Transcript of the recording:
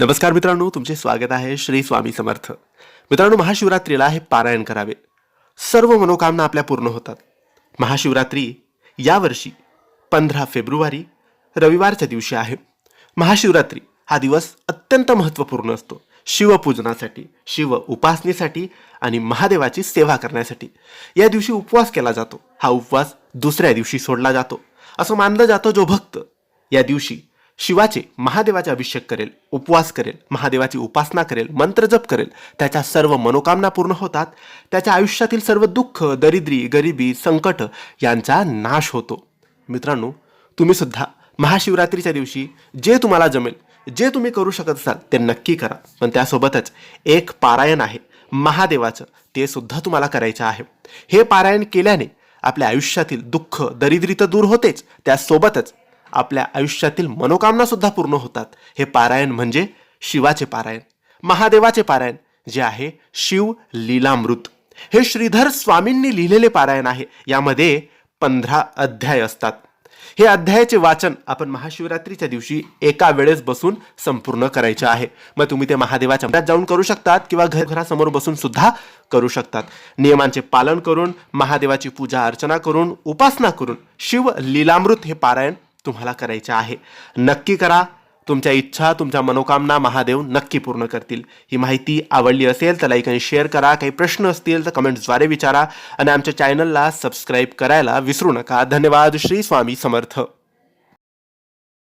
नमस्कार मित्रांनो तुमचे स्वागत आहे श्री स्वामी समर्थ. मित्रांनो महाशिवरात्रीला हे पारायण करावे. सर्व मनोकामना आपल्या पूर्ण होतात. महाशिवरात्री यावर्षी पंधरा फेब्रुवारी रविवारच्या दिवशी आहे. महाशिवरात्री हा दिवस अत्यंत महत्त्वपूर्ण असतो. शिवपूजनासाठी शिव उपासनेसाठी आणि महादेवाची सेवा करण्यासाठी. या दिवशी उपवास केला जातो. हा उपवास दुसऱ्या दिवशी सोडला जातो. असं मानलं जातं जो भक्त या दिवशी शिवाचे महादेवाचे अभिषेक करेल उपवास करेल महादेवाची उपासना करेल मंत्रजप करेल त्याच्या सर्व मनोकामना पूर्ण होतात त्याच्या आयुष्यातील सर्व दुःख दरिद्री गरिबी संकट यांचा नाश होतो. मित्रांनो तुम्ही सुद्धा महाशिवरात्रीच्या दिवशी जे तुम्हाला जमेल जे तुम्ही करू शकत असाल ते नक्की करा. पण त्यासोबतच एक पारायण आहे महादेवाचं. ते सुद्धा तुम्हाला करायचं आहे. हे पारायण केल्याने आपल्या आयुष्यातील दुःख दरिद्री तर दूर होतेच त्यासोबतच आपल्या आयुष्यातील मनोकामना सुद्धा पूर्ण होतात. हे पारायण म्हणजे शिवाचे पारायण. महादेवाचे पारायण जे आहे शिव लीलामृत. हे श्रीधर स्वामींनी लिहिलेले पारायण आहे. यामध्ये पंधरा अध्याय असतात. हे अध्यायाचे वाचन आपण महाशिवरात्रीच्या दिवशी एका वेळेस बसून संपूर्ण करायचे आहे. मग तुम्ही ते महादेवाच्या मंदिरात जाऊन करू शकतात किंवा घर घरासमोर बसून सुद्धा करू शकतात. नियमांचे पालन करून महादेवाची पूजा अर्चना करून उपासना करून शिव लीलामृत हे पारायण तुम्हाला करायचे आहे. नक्की करा. तुमच्या इच्छा तुमच्या मनोकामना महादेव नक्की पूर्ण करतील. ही माहिती आवडली असेल तर लाईक आणि शेअर करा. काही प्रश्न असतील तर कमेंट्सद्वारे विचारा. आणि आमच्या चॅनलला सबस्क्राईब करायला विसरू नका. धन्यवाद. श्री स्वामी समर्थ.